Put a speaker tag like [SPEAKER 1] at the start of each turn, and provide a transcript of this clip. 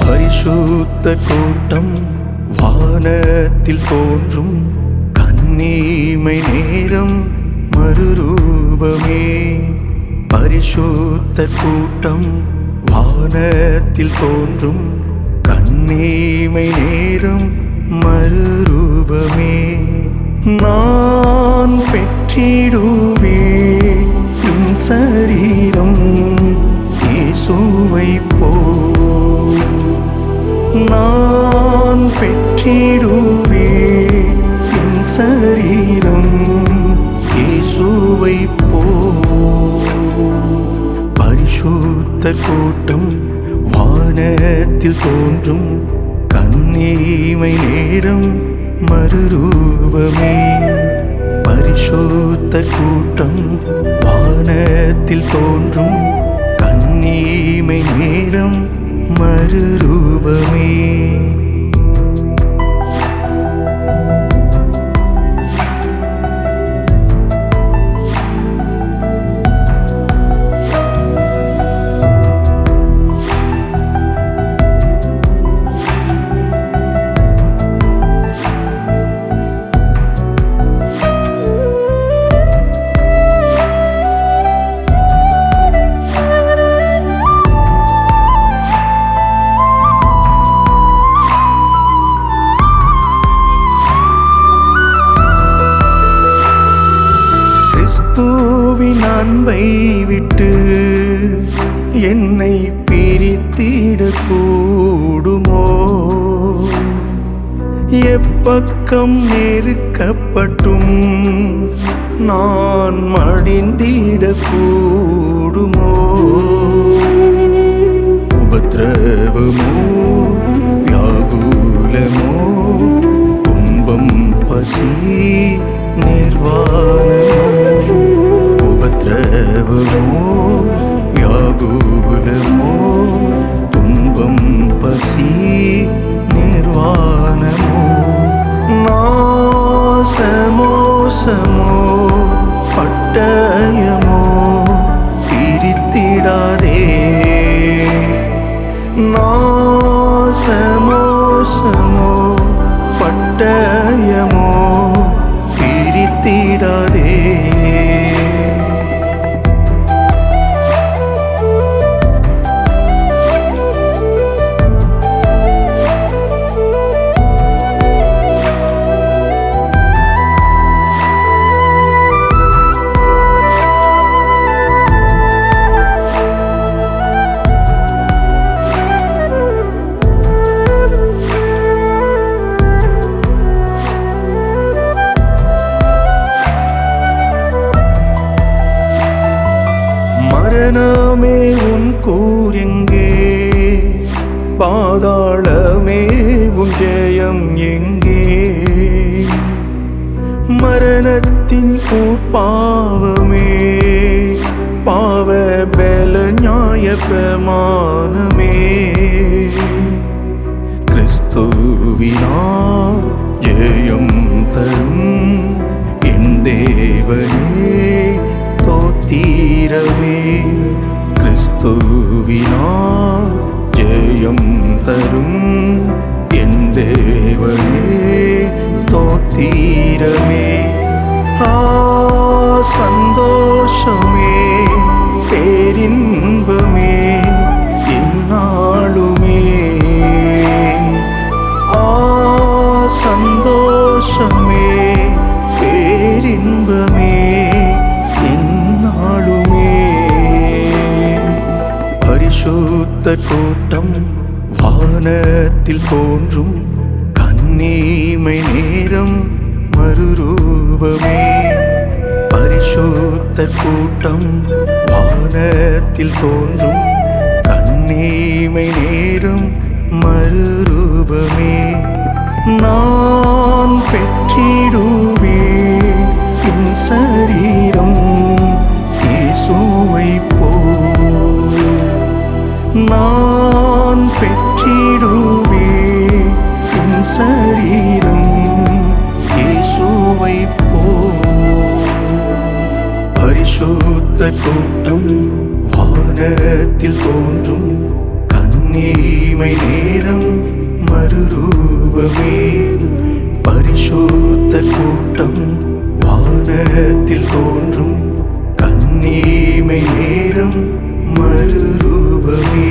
[SPEAKER 1] பரிசுத்த கூட்டம் வானத்தில் தோன்றும் கண்ணீமை நேரம் மறுரூபமே. பரிசுத்த கூட்டம் வானத்தில் தோன்றும். கண்ணீமை நேரம் மறுரூபமே. நான் பெற்றிடுவே என் சரீரம் இயேசுவை போ. நான் பெற்றிடுவே என் சரீரம் பரிசுத்த கூட்டம் வானத்தில் தோன்றும் கண்ணீமை நேரம் மறுரூபமே. பரிசுத்த கூட்டம் வானத்தில் தோன்றும் கண்ணீமை நேரம் மறுரூபமே. அன்பை விட்டு என்னை பிரித்திடக்கூடுமோ எப்பக்கம் நெருக்கப்பட்டும் நான் மடிந்திடக்கூடுமோ உபத்திரவமோ வியாகுலமோ துன்பம் பசி நிர்வாணமோ? உபத்திரவமோ வியாகுலமோ துன்பம் பசி நிர்வாணமோ நாசமோ சமோ பட்டயமோ பிரித்திடாதே. நாசமோ சமோ மரணமே உன் கூறெங்கே பாதாளமே உன் ஜெயம் எங்கே? மரணத்தின் பாவமே பாவ பல நியாய பிரமாணமே. கிறிஸ்துவினா ஜெயம் தரும் என் தேவனே. தோத்தீரமே கிறிஸ்துவினா ஜெயம் தரும் என் தேவனே தோத்தீரமே. ஆ சந்தோஷமே பேரின்பமே என்னாளுமே ஆ சந்தோஷமே பேரின்பமே. பூத்த தோட்டம் வானத்தில் தோன்றும் கண்ணீமை நேரம் மறுரூபமே. பரிசுத்த கூட்டம் வானத்தில் தோன்றும் கண்ணீமை நேரம் மறுரூபமே. நான் பெற்றிடுவே என் பெற்றிடுவே என் சரீரம் இயேசுவை போல். பரிசுத்த கூட்டம் வானத்தில் தோன்றும். கண்ணீமை நேரம் மறுரூபமே. பரிசுத்த கூட்டம் வானத்தில் தோன்றும். கண்ணீமை நேரம் மறுரூபமே.